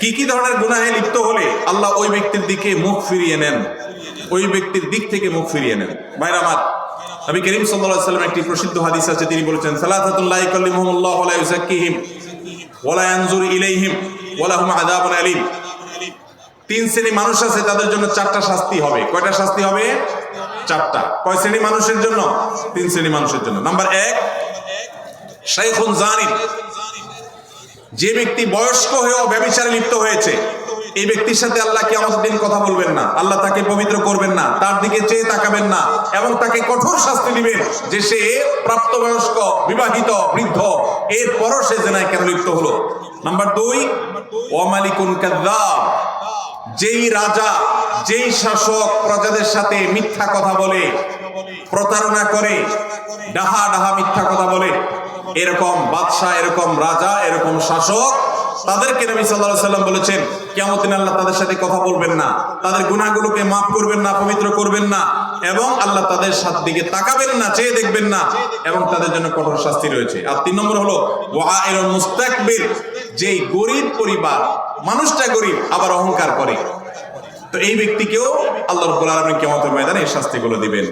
কি কি ধরনের গুনাহে লিপ্ত হলে আল্লাহ ওই ব্যক্তির দিকে মুখ ফিরিয়ে নেন? ওই ব্যক্তির দিক থেকে মুখ ফিরিয়ে নেন। ভাইরা আমার, নবী করিম সাল্লাল্লাহু আলাইহি একটি প্রসিদ্ধ হাদিস আছে, তিনি বলেছেন সালাতাতুল লা ইয়াকাল্লিমুহুমুল্লাহু ওয়া লা ইউযাক্কিহিম ওয়া লা ইলাইহিম ওয়া লাহুম আযাবুন আলীম। তিন শ্রেণি মানুষ আছে, তাদের জন্য চারটা শাস্তি হবে। কয়টা শাস্তি হবে? চারটা। কয় শ্রেণি মানুষের জন্য? তিন শ্রেণি মানুষের জন্য। নাম্বার এক, শাইখুন জানিব যে ব্যক্তি বয়স্ক হয়েও ব্যবিচারে লিপ্ত হয়েছে, এই ব্যক্তির সাথে আল্লাহ কি আমাদের দিন কথা বলবেন না। আল্লাহ তাকে পবিত্র করবেন না, তার দিকে চেয়ে তাকাবেন না এবং তাকে কঠোর শাস্তি দিবেন যে সে প্রাপ্তবয়স্ক, বিবাহিত, বৃদ্ধ, এরপরও সে জেনায় কেন লিপ্ত হলো? নাম্বার দুই ওয়ামালিকুন কাদ্দাব যেই রাজা, যেই শাসক প্রজাদের সাথে মিথ্যা কথা বলে, প্রতারণা করে ডাহা ডাহা মিথ্যা কথা বলে এরকম বাদশাহ, এরকম রাজা, এরকম শাসক, তাদেরকে নবী আলাইহি সাল্লাম বলেছেন কিয়ামত দিন আল্লাহ তাদের সাথে কথা বলবেন না, তাদের গুনাহগুলোকে মাফ করবেন না, পবিত্র করবেন না এবং আল্লাহ তাদের সাথ দিকে তাকাবেন না, চেয়ে দেখবেন না এবং তাদের জন্য কঠোর শাস্তি রয়েছে। আর তিন নম্বর হলো, ওয়াইরুল মুস্তাকবির যেই গরিব পরিবার, মানুষটা গরিব, আবার অহংকার করে। তো এই ব্যক্তিকেও আল্লাহ রব্বুল আলামিন কিয়ামতের ময়দানে এই শাস্তিগুলো দিবেন।